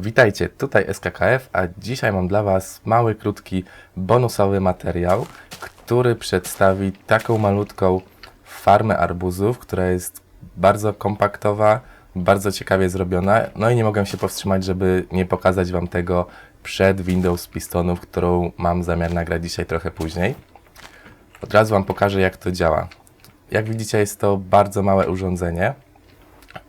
Witajcie, tutaj SKKF, a dzisiaj mam dla Was mały, krótki, bonusowy materiał, który przedstawi taką malutką farmę arbuzów, która jest bardzo kompaktowa, bardzo ciekawie zrobiona. No i nie mogłem się powstrzymać, żeby nie pokazać Wam tego przed Windows Pistonów, którą mam zamiar nagrać dzisiaj trochę później. Od razu Wam pokażę, jak to działa. Jak widzicie, jest to bardzo małe urządzenie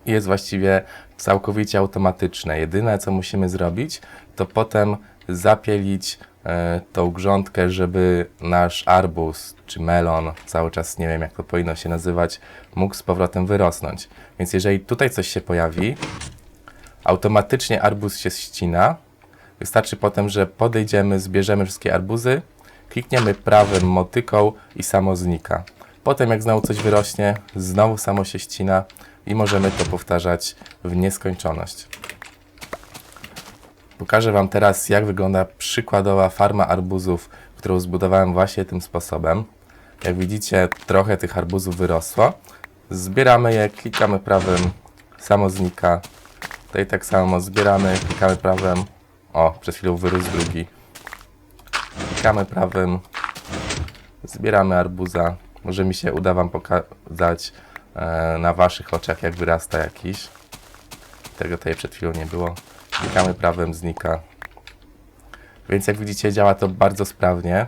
jest właściwie całkowicie automatyczne. Jedyne co musimy zrobić, to potem zapielić e, tą grządkę, żeby nasz arbuz czy melon, cały czas nie wiem jak to powinno się nazywać, mógł z powrotem wyrosnąć. Więc jeżeli tutaj coś się pojawi, automatycznie arbuz się ścina. Wystarczy potem, że podejdziemy, zbierzemy wszystkie arbuzy, klikniemy prawym motyką i samo znika. Potem jak znowu coś wyrośnie, znowu samo się ścina i możemy to powtarzać w nieskończoność. Pokażę Wam teraz, jak wygląda przykładowa farma arbuzów, którą zbudowałem właśnie tym sposobem. Jak widzicie, trochę tych arbuzów wyrosło. Zbieramy je, klikamy prawym, samo znika. Tutaj tak samo zbieramy, klikamy prawym. O, przed chwilą wyrósł drugi. Klikamy prawym, zbieramy arbuza. Może mi się uda Wam pokazać na Waszych oczach, jak wyrasta jakiś. Tego tutaj przed chwilą nie było. Klikamy prawym, znika. Więc jak widzicie, działa to bardzo sprawnie.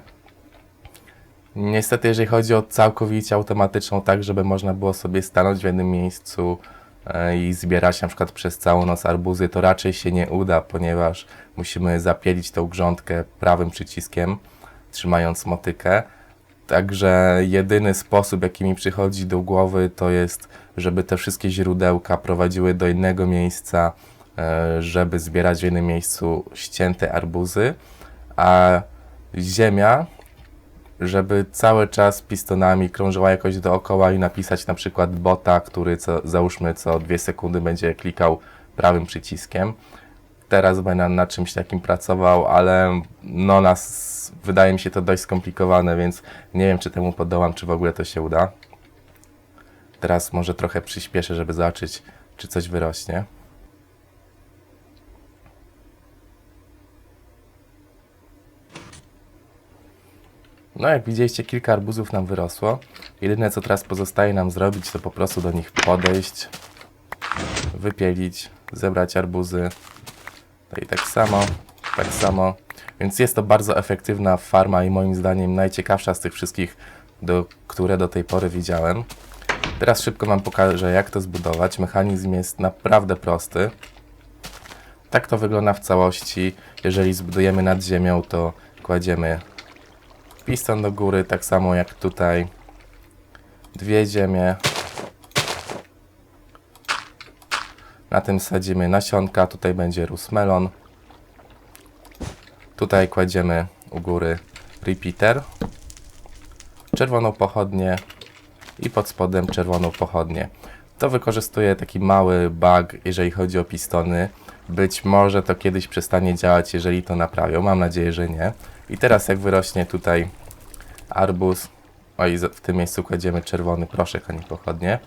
Niestety, jeżeli chodzi o całkowicie automatyczną, tak żeby można było sobie stanąć w jednym miejscu e, i zbierać na przykład przez całą noc arbuzy, to raczej się nie uda, ponieważ musimy zapielić tą grządkę prawym przyciskiem, trzymając motykę. Także jedyny sposób, jaki mi przychodzi do głowy, to jest, żeby te wszystkie źródełka prowadziły do innego miejsca, e, żeby zbierać w jednym miejscu ścięte arbuzy, a ziemia, żeby cały czas pistonami krążyła jakoś dookoła i napisać na przykład bota, który co, załóżmy co dwie sekundy będzie klikał prawym przyciskiem. Teraz będę nad czymś takim pracował, ale no nas wydaje mi się to dość skomplikowane, więc nie wiem czy temu podołam, czy w ogóle to się uda. Teraz może trochę przyspieszę, żeby zobaczyć, czy coś wyrośnie. No, jak widzieliście, kilka arbuzów nam wyrosło. Jedyne, co teraz pozostaje nam zrobić, to po prostu do nich podejść, wypielić, zebrać arbuzy. No i tak samo, tak samo. Więc jest to bardzo efektywna farma i moim zdaniem najciekawsza z tych wszystkich, do, które do tej pory widziałem. Teraz szybko Wam pokażę, jak to zbudować. Mechanizm jest naprawdę prosty. Tak to wygląda w całości. Jeżeli zbudujemy nad ziemią, to kładziemy piston do góry, tak samo jak tutaj. Dwie ziemie. Na tym sadzimy nasionka, tutaj będzie rósł melon. Tutaj kładziemy u góry repeater, czerwoną pochodnię i pod spodem czerwoną pochodnię. To wykorzystuje taki mały bug, jeżeli chodzi o pistony. Być może to kiedyś przestanie działać, jeżeli to naprawią. Mam nadzieję, że nie. I teraz jak wyrośnie tutaj arbuz, o i w tym miejscu kładziemy czerwony proszek, a nie pochodnie.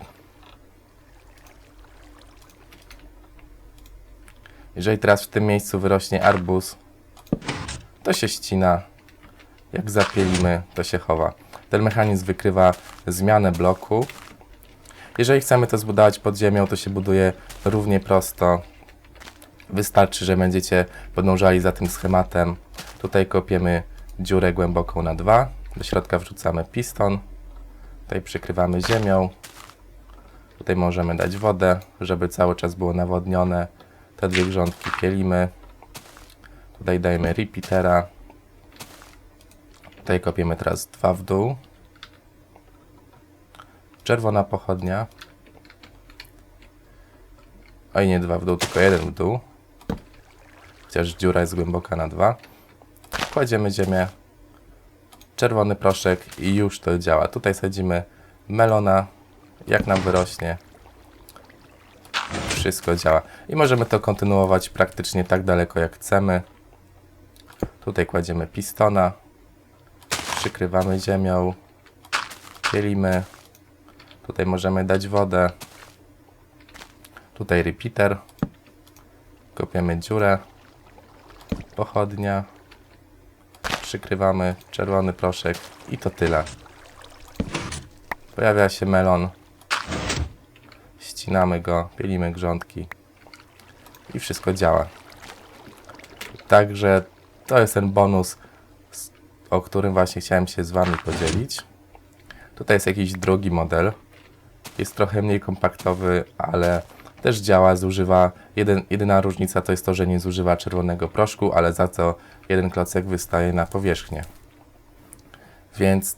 Jeżeli teraz w tym miejscu wyrośnie arbuz, to się ścina. Jak zapielimy, to się chowa. Ten mechanizm wykrywa zmianę bloku. Jeżeli chcemy to zbudować pod ziemią, to się buduje równie prosto. Wystarczy, że będziecie podążali za tym schematem. Tutaj kopiemy dziurę głęboką na 2. Do środka wrzucamy piston. Tutaj przykrywamy ziemią. Tutaj możemy dać wodę, żeby cały czas było nawodnione. Te dwie grządki pielimy. Tutaj dajemy repeatera. Tutaj kopiemy teraz dwa w dół. Czerwona pochodnia. Oj, nie dwa w dół, tylko jeden w dół. Chociaż dziura jest głęboka na dwa. Kładziemy ziemię. Czerwony proszek i już to działa. Tutaj sadzimy melona. Jak nam wyrośnie, wszystko działa. I możemy to kontynuować praktycznie tak daleko jak chcemy. Tutaj kładziemy pistona, przykrywamy ziemią, pielimy. Tutaj możemy dać wodę. Tutaj repeater. Kopiemy dziurę. Pochodnia. Przykrywamy czerwony proszek i to tyle. Pojawia się melon. Ścinamy go, pielimy grządki i wszystko działa. Także to jest ten bonus, o którym właśnie chciałem się z Wami podzielić. Tutaj jest jakiś drugi model. Jest trochę mniej kompaktowy, ale też działa, zużywa. Jeden, jedyna różnica to jest to, że nie zużywa czerwonego proszku, ale za to jeden klocek wystaje na powierzchnię. Więc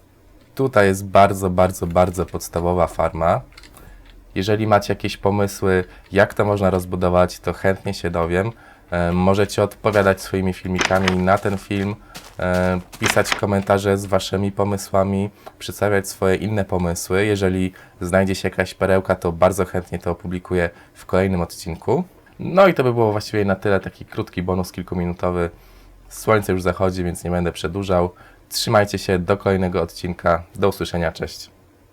tutaj jest bardzo, bardzo, bardzo podstawowa farma. Jeżeli macie jakieś pomysły, jak to można rozbudować, to chętnie się dowiem. E, Możecie odpowiadać swoimi filmikami na ten film, e, pisać komentarze z waszymi pomysłami, przedstawiać swoje inne pomysły. Jeżeli znajdzie się jakaś perełka, to bardzo chętnie to opublikuję w kolejnym odcinku. No i to by było właściwie na tyle, taki krótki bonus kilkuminutowy. Słońce już zachodzi, więc nie będę przedłużał. Trzymajcie się do kolejnego odcinka. Do usłyszenia, cześć.